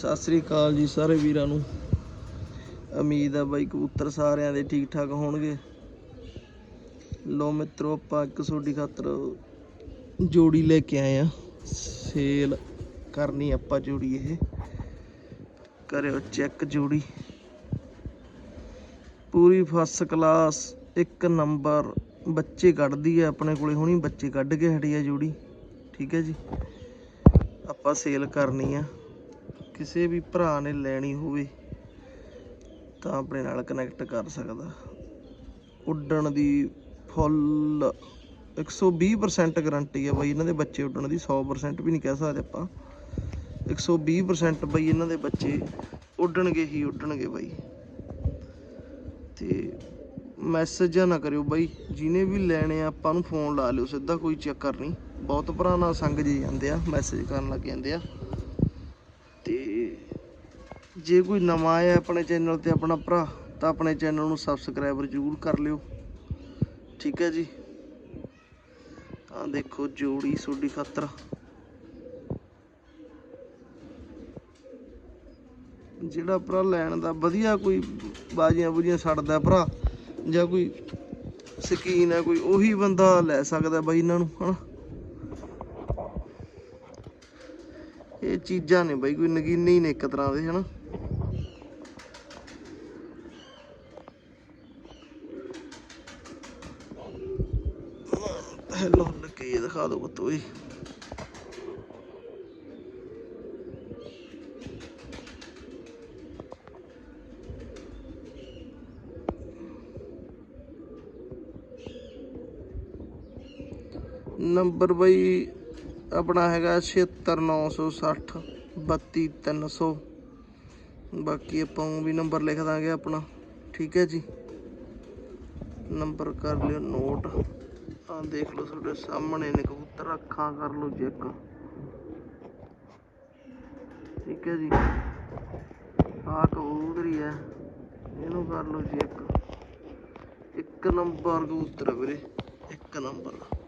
ਸਤਿ ਸ੍ਰੀ ਅਕਾਲ ਜੀ ਸਾਰੇ ਵੀਰਾਂ ਨੂੰ। ਉਮੀਦ ਆ ਬਾਈ ਕਬੂਤਰ ਸਾਰਿਆਂ ਦੇ ਠੀਕ ਠਾਕ ਹੋਣਗੇ। ਲੋ ਮਿੱਤਰੋ, ਆਪਾਂ ਇੱਕ ਤੁਹਾਡੀ ਖਾਤਰ ਜੋੜੀ ਲੈ ਕੇ ਆਏ ਆ। ਸੇਲ ਕਰਨੀ ਆਪਾਂ ਜੋੜੀ ਇਹ। ਕਰਿਓ ਚੈੱਕ ਜੋੜੀ। ਪੂਰੀ ਫਸਟ ਕਲਾਸ ਇੱਕ ਨੰਬਰ ਬੱਚੇ ਕੱਢਦੀ ਹੈ ਆਪਣੇ ਕੋਲੇ। ਹੁਣੀ ਬੱਚੇ ਕੱਢ ਕੇ ਹਟੀ ਆ ਜੋੜੀ। ਠੀਕ ਹੈ ਜੀ। ਆਪਾਂ ਸੇਲ ਕਰਨੀ ਆ। ਕਿਸੇ ਵੀ ਭਰਾ ਨੇ ਲੈਣੀ ਹੋਵੇ ਤਾਂ ਆਪਣੇ ਨਾਲ ਕਨੈਕਟ ਕਰ ਸਕਦਾ। ਉੱਡਣ ਦੀ ਫੁੱਲ 120% ਗਾਰੰਟੀ ਹੈ ਬਾਈ ਇਹਨਾਂ ਦੇ ਬੱਚੇ ਉੱਡਣ ਦੀ 100% ਵੀ ਨਹੀਂ ਕਹਿ ਸਕਦੇ ਆਪਾਂ। 120% ਬਾਈ ਇਹਨਾਂ ਦੇ ਬੱਚੇ ਉੱਡਣਗੇ ਹੀ ਉੱਡਣਗੇ ਬਾਈ। ਤੇ ਮੈਸੇਜ ਨਾ ਕਰਿਓ ਬਾਈ, ਜਿਹਨੇ ਵੀ ਲੈਣੇ ਆ ਆਪਾਂ ਨੂੰ ਫੋਨ ਲਾ ਲਿਓ, ਸਿੱਧਾ ਕੋਈ ਚੱਕਰ ਨਹੀਂ। ਬਹੁਤ ਭਰਾ ਨਾਲ ਸੰਗ ਜੀ ਜਾਂਦੇ ਆ ਮੈਸੇਜ ਕਰਨ ਲੱਗ ਜਾਂਦੇ ਆ। ਜੇ ਕੋਈ ਨਵਾਂ ਆਇਆ ਆਪਣੇ ਚੈਨਲ ਤੇ ਆਪਣਾ ਭਰਾ, ਤਾਂ ਆਪਣੇ ਚੈਨਲ ਨੂੰ ਸਬਸਕ੍ਰਾਈਬਰ ਜ਼ਰੂਰ ਕਰ ਲਿਓ। ਠੀਕ ਹੈ ਜੀ? ਆ ਦੇਖੋ ਜੋੜੀ ਸੋਡੀ ਖਾਤਰ। ਜਿਹੜਾ ਭਰਾ ਲੈਣ ਦਾ, ਵਧੀਆ ਕੋਈ ਬਾਜੀਆਂ ਬੁਜੀਆਂ ਛੱਡਦਾ ਭਰਾ, ਜਾਂ ਕੋਈ ਸ਼ਕੀਨ ਹੈ, ਕੋਈ ਉਹੀ ਬੰਦਾ ਲੈ ਸਕਦਾ ਬਾਈ ਇਹਨਾਂ ਨੂੰ, ਹਨਾ? ਇਹ ਚੀਜ਼ਾਂ ਨੇ ਬਾਈ, ਕੋਈ ਨਗੀਨੇ ਹੀ ਨੇ ਇੱਕ ਤਰ੍ਹਾਂ ਦੇ, ਹਨਾ? ਹੈਲੋ, ਲੱਗੇ ਦਿਖਾ ਦੋ ਬਤੋਈ ਨੰਬਰ ਬਈ ਆਪਣਾ ਹੈਗਾ 76960 32300 ਬਾਕੀ ਆਪਾਂ ਉਹ ਵੀ ਨੰਬਰ ਲਿਖ ਦਾਂਗੇ ਆਪਣਾ। ਠੀਕ ਹੈ ਜੀ? ਨੰਬਰ ਕਰ ਲਿਓ ਨੋਟ। ਆ ਦੇਖ ਲਓ ਤੁਹਾਡੇ ਸਾਹਮਣੇ ਨੇ ਕਬੂਤਰ, ਅੱਖਾਂ ਕਰ ਲਓ ਚੈੱਕ। ਠੀਕ ਹੈ ਜੀ? ਆ ਕਬੂਤਰ ਹੈ ਇਹਨੂੰ ਕਰ ਲਓ ਚੈੱਕ। ਇੱਕ ਨੰਬਰ ਕਬੂਤਰ ਵੀਰੇ। ਇੱਕ ਨੰਬਰ।